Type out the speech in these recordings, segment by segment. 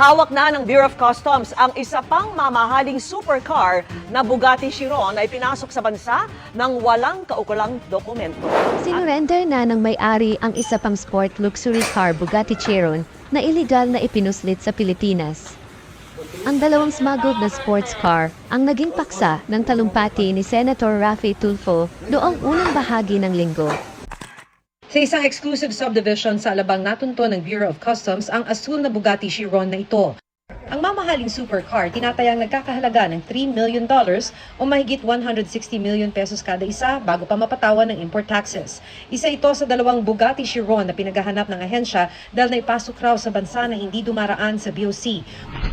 Hawak na ng Bureau of Customs ang isa pang mamahaling supercar na Bugatti Chiron ay pinasok sa bansa ng walang kaukulang dokumento. Sinurrender na ng may-ari ang isa pang sport luxury car Bugatti Chiron na iligal na ipinuslit sa Pilipinas. Ang dalawang smuggled na sports car ang naging paksa ng talumpati ni Senator Rafi Tulfo noong unang bahagi ng linggo. Sa isang exclusive subdivision sa Alabang natunto ng Bureau of Customs ang asul na Bugatti Chiron na ito. Ang mamahaling supercar tinatayang nagkakahalaga ng $3 million dollars o mahigit 160 million pesos kada isa bago pa mapatawan ng import taxes. Isa ito sa dalawang Bugatti Chiron na pinaghahanap ng ahensya dahil naipasok raw sa bansa na hindi dumaraan sa BOC.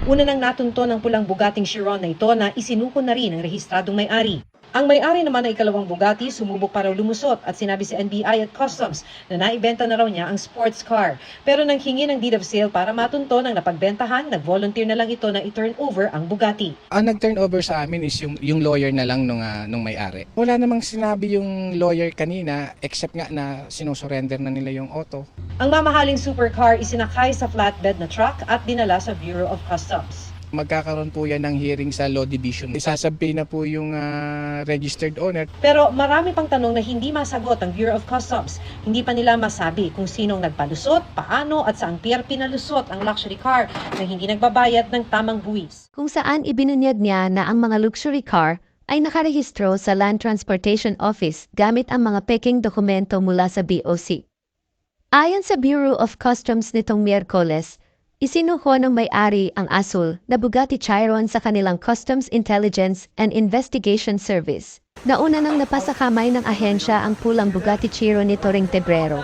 Una nang natunto ng pulang Bugatti Chiron na ito na isinuko na rin ang rehistradong may-ari. Ang may-ari naman ng ikalawang Bugatti sumubok pa raw lumusot at sinabi sa NBI at Customs na naibenta na raw niya ang sports car. Pero nang hingi ng deed of sale para matunto ng napagbentahan, nag-volunteer na lang ito na i-turn over ang Bugatti. Ang nag-turn over sa amin is yung, yung lawyer na lang nung, ah, nung may-ari. Wala namang sinabi yung lawyer kanina except nga na sinusurrender na nila yung auto. Ang mamahaling supercar isinakay sa flatbed na truck at dinala sa Bureau of Customs. Magkakaroon po yan ng hearing sa law division. Isasabi na po yung ah, registered owner. Pero marami pang tanong na hindi masagot ang Bureau of Customs. Hindi pa nila masabi kung sinong nagpalusot, paano at saang pier pinalusot ang luxury car na hindi nagbabayad ng tamang buwis. Kung saan ibinunyag niya na ang mga luxury car ay nakarehistro sa Land Transportation Office gamit ang mga peking dokumento mula sa BOC. Ayon sa Bureau of Customs nitong Miyerkules, isinuko ng may-ari ang asul na Bugatti Chiron sa kanilang Customs Intelligence and Investigation Service. Nauna nang napasakamay ng ahensya ang pulang Bugatti Chiron nito ring Tebrero.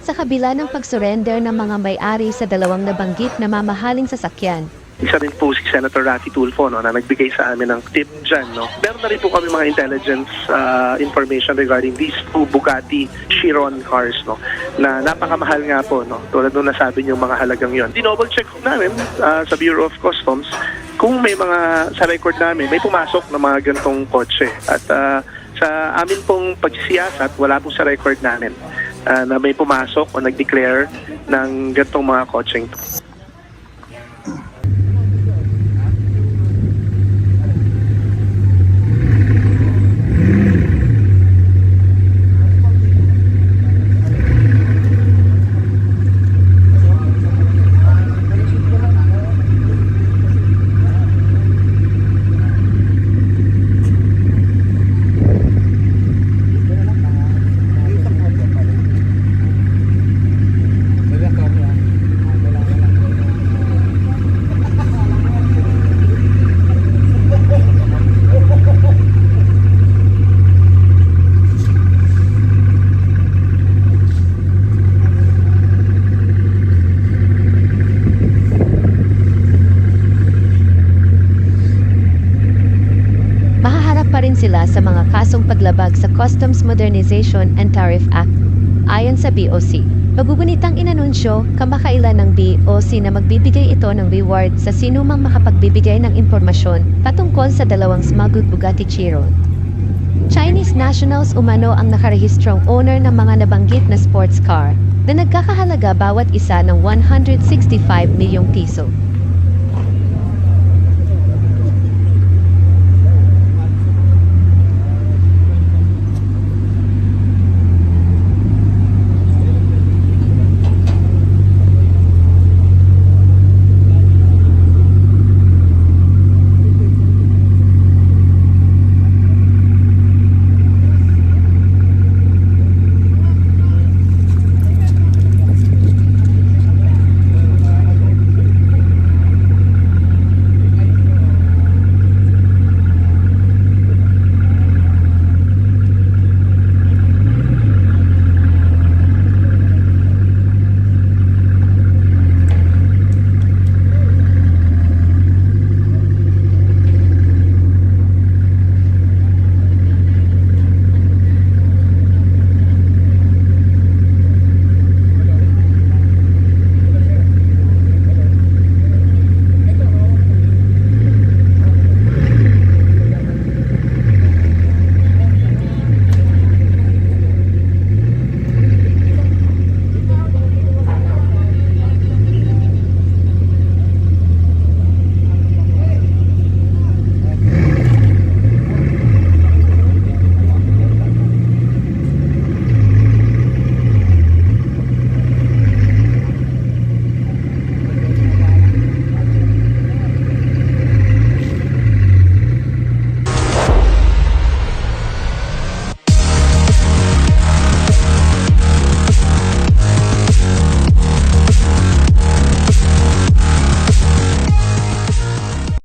Sa kabila ng pagsurrender ng mga may-ari sa dalawang nabanggit na mamahaling sasakyan, isa rin po si Senator Rafi Tulfo no, na nagbigay sa amin ng tip dyan. No. Meron na rin po kami mga intelligence uh, information regarding these two Bugatti Chiron cars no, na napakamahal nga po. No, tulad nung nasabi niyo mga halagang yon. Dinoble check namin uh, sa Bureau of Customs kung may mga sa record namin, may pumasok na mga ganitong kotse. At uh, sa amin pong pagsisiyasat, wala po sa record namin uh, na may pumasok o nag-declare ng ganitong mga kotseng ito. mahaharap pa rin sila sa mga kasong paglabag sa Customs Modernization and Tariff Act. Ayon sa BOC, magugunitang inanunsyo kamakailan ng BOC na magbibigay ito ng reward sa sinumang makapagbibigay ng impormasyon patungkol sa dalawang smuggled Bugatti Chiron. Chinese nationals umano ang nakarehistrong owner ng mga nabanggit na sports car na nagkakahalaga bawat isa ng 165 milyong piso.